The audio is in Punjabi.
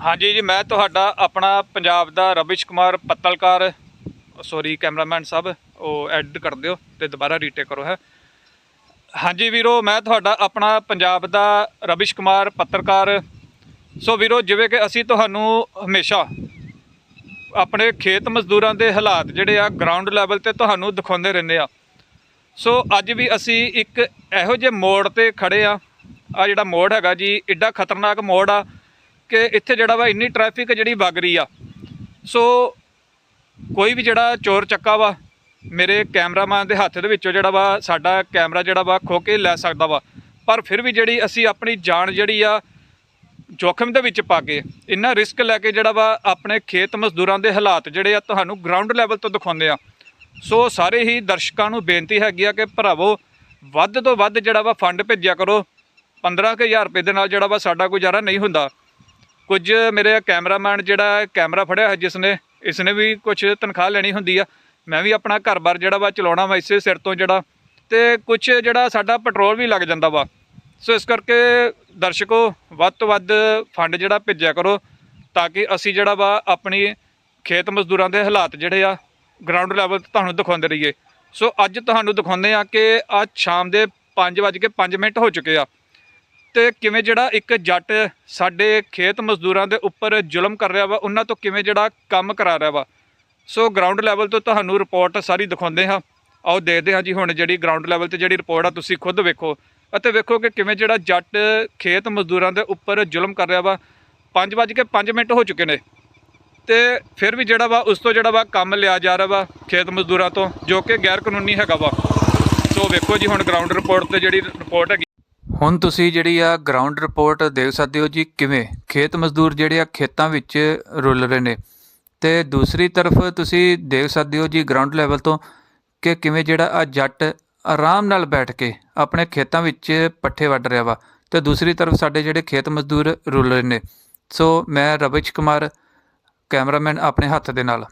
ਹਾਂਜੀ ਜੀ, ਮੈਂ ਤੁਹਾਡਾ ਆਪਣਾ ਪੰਜਾਬ ਦਾ ਰਵਿਸ਼ ਕੁਮਾਰ ਪੱਤਲਕਾਰ ਸੌਰੀ ਕੈਮਰਾਮੈਨ ਸਾਹਿਬ, ਉਹ ਐਡਿਟ ਕਰ ਦਿਓ ਤੇ ਦੁਬਾਰਾ ਰੀਟੇਕ ਕਰੋ ਹੈ। ਹਾਂਜੀ ਵੀਰੋ, ਮੈਂ ਤੁਹਾਡਾ ਆਪਣਾ ਪੰਜਾਬ ਦਾ ਰਵਿਸ਼ ਕੁਮਾਰ ਪੱਤਰਕਾਰ ਸੋ ਵੀਰੋ, ਜਿਵੇਂ ਕਿ ਅਸੀਂ ਤੁਹਾਨੂੰ ਹਮੇਸ਼ਾ ਆਪਣੇ ਖੇਤ ਮਜ਼ਦੂਰਾਂ ਦੇ ਹਾਲਾਤ ਜਿਹੜੇ ਆ ਗਰਾਊਂਡ ਲੈਵਲ ਤੇ ਤੁਹਾਨੂੰ ਦਿਖਾਉਂਦੇ ਰਹਿੰਦੇ ਆ। ਸੋ ਅੱਜ ਵੀ ਅਸੀਂ ਇੱਕ ਇਹੋ ਜਿਹੇ ਮੋੜ ਤੇ ਖੜੇ ਆ। ਆ ਜਿਹੜਾ ਮੋੜ ਹੈਗਾ ਜੀ ਐਡਾ ਖਤਰਨਾਕ ਮੋੜ ਆ। ਕਿ ਇੱਥੇ ਜਿਹੜਾ ਵਾ ਇੰਨੀ ਟ੍ਰੈਫਿਕ ਜਿਹੜੀ ਵਗ ਰਹੀ ਆ। ਸੋ ਕੋਈ ਵੀ ਜਿਹੜਾ ਚੋਰ ਚੱਕਾ ਵਾ, ਮੇਰੇ ਕੈਮਰਾਮੈਨ ਦੇ ਹੱਥ ਦੇ ਵਿੱਚੋਂ ਜਿਹੜਾ ਵਾ, ਸਾਡਾ ਕੈਮਰਾ ਜਿਹੜਾ ਵਾ ਖੋ ਕੇ ਲੈ ਸਕਦਾ ਵਾ। ਪਰ ਫਿਰ ਵੀ ਜਿਹੜੀ ਅਸੀਂ ਆਪਣੀ ਜਾਨ ਜਿਹੜੀ ਆ, ਜੋਖਮ ਦੇ ਵਿੱਚ ਪਾ ਕੇ, ਇੰਨਾ ਰਿਸਕ ਲੈ ਕੇ ਜਿਹੜਾ ਵਾ, ਆਪਣੇ ਖੇਤ ਮਜ਼ਦੂਰਾਂ ਦੇ ਹਾਲਾਤ ਜਿਹੜੇ ਆ ਤੁਹਾਨੂੰ ਗਰਾਊਂਡ ਲੈਵਲ ਤੋਂ ਦਿਖਾਉਂਦੇ ਆ। ਸੋ ਸਾਰੇ ਹੀ ਦਰਸ਼ਕਾਂ ਨੂੰ ਬੇਨਤੀ ਹੈਗੀ ਆ ਕਿ ਭਰਾਵੋ, ਵੱਧ ਤੋਂ ਵੱਧ ਜਿਹੜਾ ਵਾ ਫੰਡ ਭੇਜਿਆ ਕਰੋ। 15000 ਰੁਪਏ ਦੇ ਨਾਲ ਜਿਹੜਾ ਵਾ ਸਾਡਾ ਗੁਜ਼ਾਰਾ ਨਹੀਂ ਹੁੰਦਾ। ਕੁਝ ਮੇਰੇ ਕੈਮਰਾਮੈਨ ਜਿਹੜਾ ਕੈਮਰਾ ਫੜਿਆ ਹੈ ਜਿਸ ਨੇ ਇਸ ਨੇ ਵੀ ਕੁਝ ਤਨਖਾਹ ਲੈਣੀ ਹੁੰਦੀ ਆ। ਮੈਂ ਵੀ ਆਪਣਾ ਘਰ-ਬਾਰ ਜਿਹੜਾ ਵਾ ਚਲਾਉਣਾ ਵਾ ਇਸੇ ਸਿਰ ਤੋਂ ਜਿਹੜਾ। ਤੇ ਕੁਝ ਜਿਹੜਾ ਸਾਡਾ ਪੈਟਰੋਲ ਵੀ ਲੱਗ ਜਾਂਦਾ ਵਾ। ਸੋ ਇਸ ਕਰਕੇ ਦਰਸ਼ਕੋ, ਵੱਧ ਤੋਂ ਵੱਧ ਫੰਡ ਜਿਹੜਾ ਭੇਜਿਆ ਕਰੋ ਤਾਂ ਕਿ ਅਸੀਂ ਜਿਹੜਾ ਵਾ ਆਪਣੀ ਖੇਤ ਮਜ਼ਦੂਰਾਂ ਦੇ ਹਾਲਾਤ ਜਿਹੜੇ ਆ ਗਰਾਊਂਡ ਲੈਵਲ ਤੇ ਤੁਹਾਨੂੰ ਦਿਖਾਉਂਦੇ ਰਹੀਏ। ਸੋ ਅੱਜ ਤੁਹਾਨੂੰ ਦਿਖਾਉਂਦੇ ਆ ਕਿ ਅੱਜ ਸ਼ਾਮ ਦੇ 5:05 ਮਿੰਟ ਹੋ ਚੁੱਕੇ ਆ। ਤੇ ਕਿਵੇਂ ਜਿਹੜਾ ਇੱਕ ਜੱਟ ਸਾਡੇ ਖੇਤ ਮਜ਼ਦੂਰਾਂ ਦੇ ਉੱਪਰ ਜ਼ੁਲਮ ਕਰ ਰਿਹਾ ਵਾ, ਉਹਨਾਂ ਤੋਂ ਕਿਵੇਂ ਜਿਹੜਾ ਕੰਮ ਕਰਾ ਰਿਹਾ ਵਾ? ਸੋ ਗਰਾਊਂਡ ਲੈਵਲ ਤੋਂ ਤੁਹਾਨੂੰ ਰਿਪੋਰਟ ਸਾਰੀ ਦਿਖਾਉਂਦੇ ਹਾਂ। ਆਓ ਦੇਖਦੇ ਹਾਂ ਜੀ ਹੁਣ ਜਿਹੜੀ ਗਰਾਊਂਡ ਲੈਵਲ ਤੇ ਜਿਹੜੀ ਰਿਪੋਰਟ ਆ, ਤੁਸੀਂ ਖੁਦ ਵੇਖੋ। ਅਤੇ ਵੇਖੋ ਕਿ ਕਿਵੇਂ ਜਿਹੜਾ ਜੱਟ ਖੇਤ ਮਜ਼ਦੂਰਾਂ ਦੇ ਉੱਪਰ ਜ਼ੁਲਮ ਕਰ ਰਿਹਾ ਵਾ। 5:05 ਮਿੰਟ ਹੋ ਚੁੱਕੇ ਨੇ। ਤੇ ਫਿਰ ਵੀ ਜਿਹੜਾ ਵਾ, ਉਸ ਤੋਂ ਜਿਹੜਾ ਵਾ ਕੰਮ ਲਿਆ ਜਾ ਰਿਹਾ ਵਾ ਖੇਤ ਮਜ਼ਦੂਰਾਂ ਤੋਂ, ਜੋ ਕਿ ਗੈਰ ਕਾਨੂੰਨੀ ਹੈਗਾ ਵਾ। ਸੋ ਵੇਖੋ ਜੀ ਹੁਣ ਗਰਾਊਂਡ ਰਿਪੋਰਟ ਤੇ ਜਿਹੜੀ ਰਿਪੋਰਟ ਹੈਗੀ ਹੁਣ ਤੁਸੀਂ ਜਿਹੜੀ ਆ ਗਰਾਊਂਡ ਰਿਪੋਰਟ ਦੇਖ ਸਕਦੇ ਹੋ ਜੀ ਕਿਵੇਂ? ਖੇਤ ਮਜ਼ਦੂਰ ਜਿਹੜੇ ਆ ਖੇਤਾਂ ਵਿੱਚ ਰੁਲ ਰਹੇ ਨੇ। ਤੇ ਦੂਸਰੀ ਤਰਫ ਤੁਸੀਂ ਦੇਖ ਸਕਦੇ ਹੋ ਜੀ ਗਰਾਊਂਡ ਲੈਵਲ ਤੋਂ ਕਿ ਕਿਵੇਂ ਜਿਹੜਾ ਆ ਜੱਟ ਆਰਾਮ ਨਾਲ ਬੈਠ ਕੇ ਆਪਣੇ ਖੇਤਾਂ ਵਿੱਚ ਪੱਠੇ ਵੱਢ ਰਿਹਾ ਵਾ। ਤੇ ਦੂਸਰੀ ਤਰਫ ਸਾਡੇ ਜਿਹੜੇ ਖੇਤ ਮਜ਼ਦੂਰ ਰੁਲ ਰਹੇ ਨੇ। ਸੋ ਮੈਂ ਰਵਿਸ਼ ਕੁਮਾਰ, ਕੈਮਰਾਮੈਨ ਆਪਣੇ ਹੱਥ ਦੇ ਨਾਲ।